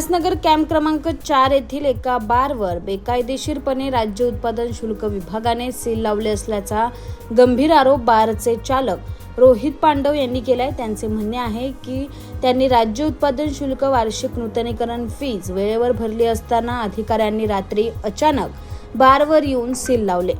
Ulhasnagar camp क्रमांक चार येथील एका बारवर बेकायदेशीरपणे राज्य उत्पादन शुल्क विभागाने सील लावले असल्याचा गंभीर आरोप बारचे चालक रोहित पांडव यांनी केलाय. त्यांचे म्हणणे आहे की त्यांनी राज्य उत्पादन शुल्क वार्षिक नूतनीकरण फीज वेळेवर भरली असताना अधिकाऱ्यांनी रात्री अचानक बारवर येऊन सील लावले.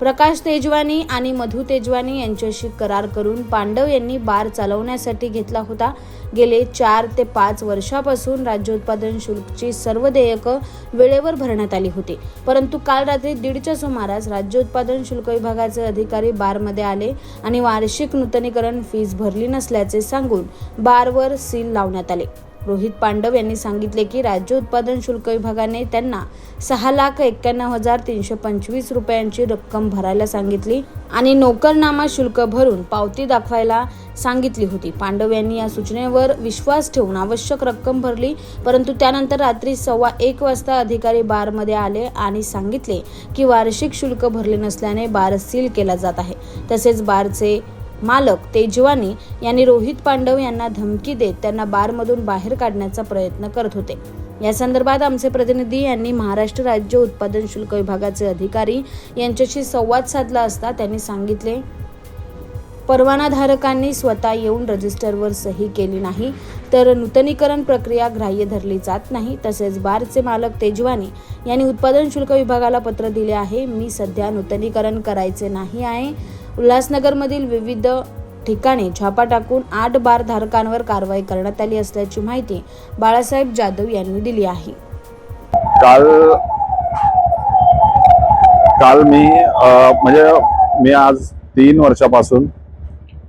प्रकाश तेजवानी आणि मधु तेजवानी यांच्याशी करार करून पांडव यांनी बार चालवण्यासाठी घेतला होता. गेले चार ते पाच वर्षापासून राज्य उत्पादन शुल्कची सर्व देयकं वेळेवर भरण्यात आली होती. परंतु काल रात्री दीडच्या सुमारास राज्य उत्पादन शुल्क विभागाचे अधिकारी बारमध्ये आले आणि वार्षिक नूतनीकरण फीस भरली नसल्याचे सांगून बारवर सील लावण्यात आले. रोहित पांडव यांनी सांगितले की राज्य उत्पादन शुल्क विभागाने त्यांना सहा लाख एक्क्याण्णव हजार तीनशे पंचवीस रुपयांची रक्कम भरायला सांगितली आणि नोकरनामा शुल्क भरून पावती दाखवायला सांगितली होती. पांडव यांनी या सूचनेवर विश्वास ठेवून आवश्यक रक्कम भरली परंतु त्यानंतर रात्री सव्वा एक वाजता अधिकारी बारमध्ये आले आणि सांगितले की वार्षिक शुल्क भरले नसल्याने बार सील केला जात आहे. तसेच बारचे मालक तेजवानी यांनी रोहित पांडव यांना धमकी देत त्यांना बारमधून बाहेर काढण्याचा प्रयत्न करत होते. या संदर्भात आमचे प्रतिनिधी यांनी महाराष्ट्र राज्य उत्पादन शुल्क विभागाचे अधिकारी यांच्याशी संवाद साधला असता त्यांनी सांगितले परवानाधारकांनी स्वतः येऊन रजिस्टरवर सही केली नाही तर नूतनीकरण प्रक्रिया ग्राह्य धरली जात नाही. तसेच बारचे मालक तेजवानी यांनी उत्पादन शुल्क विभागाला पत्र दिले आहे मी सध्या नूतनीकरण करायचे नाही आहे. उल्हासनगरमधील विविध ठिकाणी छापा टाकून आठ बार धारकांवर कारवाई करण्यात आली असल्याची माहिती बाळासाहेब जाधव यांनी दिली आहे. काल काल मी म्हणजे मी आज तीन वर्षापासून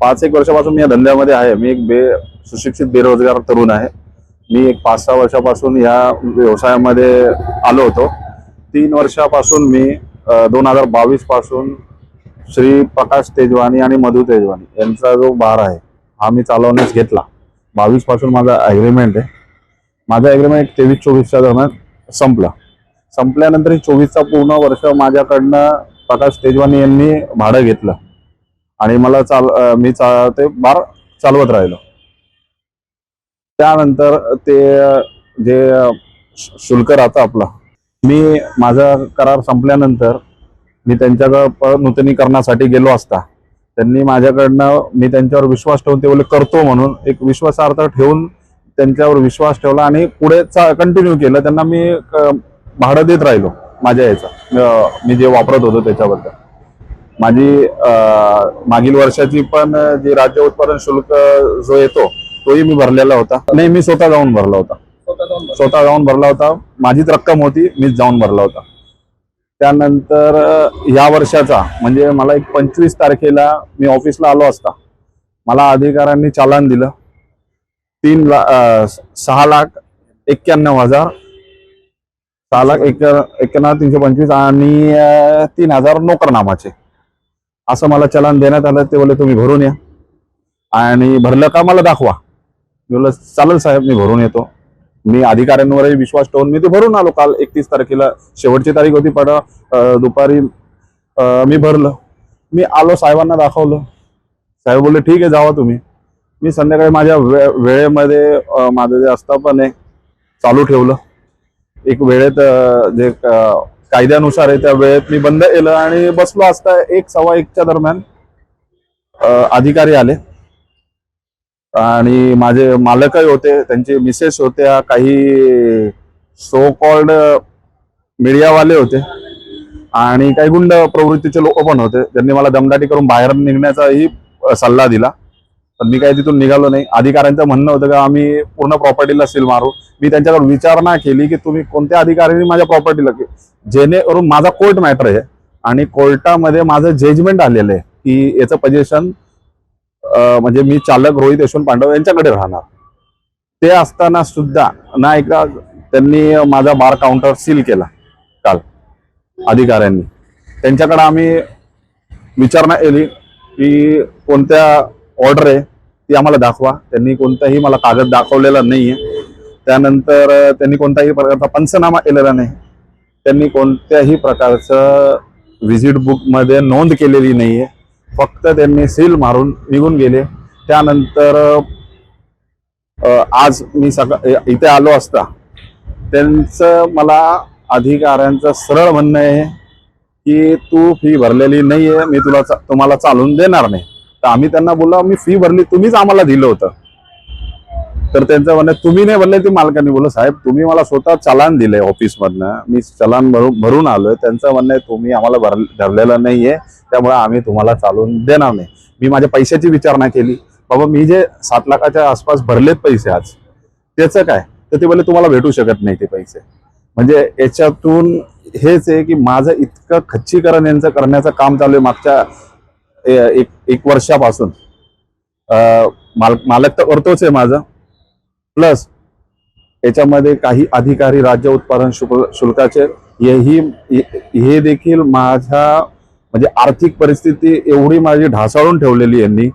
पाच एक वर्षापासून मी या धंद्यामध्ये आहे. मी एक बे सुशिक्षित बेरोजगार तरुण आहे. मी एक पाच सहा वर्षापासून या व्यवसायामध्ये आलो होतो. तीन वर्षापासून मी दोन हजार बावीसपासून श्री प्रकाश तेजवानी आणि मधु तेजवानी यांचा जो बार आहे हा मी चालवण्यास घेतला. बावीसपासून माझा ॲग्रीमेंट आहे. माझा ॲग्रीमेंट तेवीस चोवीसच्या दरम्यान संपला. संपल्यानंतर चोवीसचा पूर्ण वर्ष माझ्याकडनं प्रकाश तेजवानी यांनी भाडं घेतलं. आणि मला चाल मी चा ते बार चालवत राहिलो. त्यानंतर ते जे शुल्क राहतं आपलं मी माझा करार संपल्यानंतर मी त्यांच्याकडं नूतनीकरणासाठी गेलो असता. त्यांनी माझ्याकडनं मी त्यांच्यावर विश्वास ठेवून ते बोलले करतो म्हणून एक विश्वासार्थ ठेवून त्यांच्यावर विश्वास ठेवला आणि पुढे कंटिन्यू केलं. त्यांना मी भाडं देत राहिलो माझ्या याचं. मी जे वापरत होतो त्याच्याबद्दल. माझी मागील वर्षाची पण जे राज्य उत्पादन शुल्क जो येतो तोही मी भरलेला होता. नाही मी स्वतः जाऊन भरला होता. स्वतः जाऊन भरला होता. माझीच रक्कम होती मीच जाऊन भरला होता. त्यानंतर या वर्षाचा म्हणजे मला एक पंचवीस तारखेला मी ऑफिसला आलो असता. मला अधिकाऱ्यांनी चालान दिलं. तीन ला सहा लाख एक्क्याण्णव हजार सहा लाख एक एक्क्याण्णव तीनशे पंचवीस आणि तीन हजार नोकरनामाचे. असं मला चलान देण्यात आलं. ते बोलले तुम्ही भरून या. आणि भरलं का? मला दाखवा. मी बोललं चालेल साहेब मी भरून येतो. मी अधिकाऱ्यांवरही विश्वास ठेवून मी ते भरून आलो. काल एकतीस तारखेला शेवटची तारीख होती पण दुपारी मी भरलं. मी आलो साहेबांना दाखवलं. साहेब बोलले ठीक आहे जावा तुम्ही. मी संध्याकाळी माझ्या वे वेळेमध्ये माझं जे असतं पण आहे चालू ठेवलं. एक वेळेत जे कायद्यानुसार आहे त्या वेळेत मी बंद केलं आणि बसलो. असता एक सव्वा एकच्या दरम्यान अधिकारी आले. आणि माझे मालकही होते त्यांचे मिसेस होत्या काही सो कॉल्ड मीडियावाले होते. आणि काही गुंड प्रवृत्तीचे लोक पण होते. त्यांनी मला दमदाटी करून बाहेर निघण्याचाही सल्ला दिला. पण मी काही तिथून निघालो नाही. अधिकाऱ्यांचं म्हणणं होतं का आम्ही पूर्ण प्रॉपर्टीला सील मारू. मी त्यांच्याकडून विचारणा केली की तुम्ही कोणत्या अधिकाऱ्यांनी माझ्या प्रॉपर्टीला जेणेकरून माझा कोर्ट मॅटर आहे. आणि कोर्टामध्ये माझं जजमेंट आलेलं आहे की याचं पजेशन म्हणजे मी चालक रोहित यशवंत पांडव यांच्याकडे राहणार. ते असताना सुद्धा ना एका त्यांनी माझा बार काउंटर सील केला काल अधिकाऱ्यांनी. त्यांच्याकडे आम्ही विचारणा केली की कोणत्या ऑर्डर आहे ती आम्हाला दाखवा. त्यांनी कोणताही मला कागद दाखवलेला आहे त्यानंतर त्यांनी कोणताही प्रकारचा पंचनामा केलेला नाही. त्यांनी कोणत्याही प्रकारचं व्हिजिट बुकमध्ये नोंद केलेली नाही आहे फक्त त्यांनी सील मारून निघून गेले. त्यानंतर आज मी सकाळ इथे आलो असता. त्यांचं मला अधिकाऱ्यांचं सरळ म्हणणं आहे की तू फी भरलेली नाही आहे मी तुला चा- तुम्हाला चालून देणार नाही. तर आम्ही त्यांना बोललो मी फी भरली तुम्हीच आम्हाला दिलं होतं. तर त्यांचं म्हणणं आहे, तुम्ही नाही भरले ते मालकांनी बोललो. साहेब तुम्ही मला स्वतः चलान दिले ऑफिसमधनं. मी चलान भरून भरून आलोय. त्यांचं म्हणणं आहे तुम्ही आम्हाला भर धरलेलं नाहीये. त्यामुळे आम्ही तुम्हाला चालून देणार नाही. मी माझ्या पैशाची विचारणा केली. बाबा मी जे सात लाखाच्या आसपास भरलेत पैसे आज त्याचं काय? तर ते बोलले तुम्हाला भेटू शकत नाही ते पैसे. म्हणजे याच्यातून हेच आहे की माझं इतकं खच्चीकरण यांचं करण्याचं काम चालू आहे मागच्या एक एक वर्षापासून. माल मालक तर करतोच आहे माझं. प्लस याच्यामध्ये काही अधिकारी राज्य उत्पादन शुल्काचे हेही हे- देखील माझ्या म्हणजे आर्थिक परिस्थिती एवढी माझी ढासाळून ठेवलेली यांनी.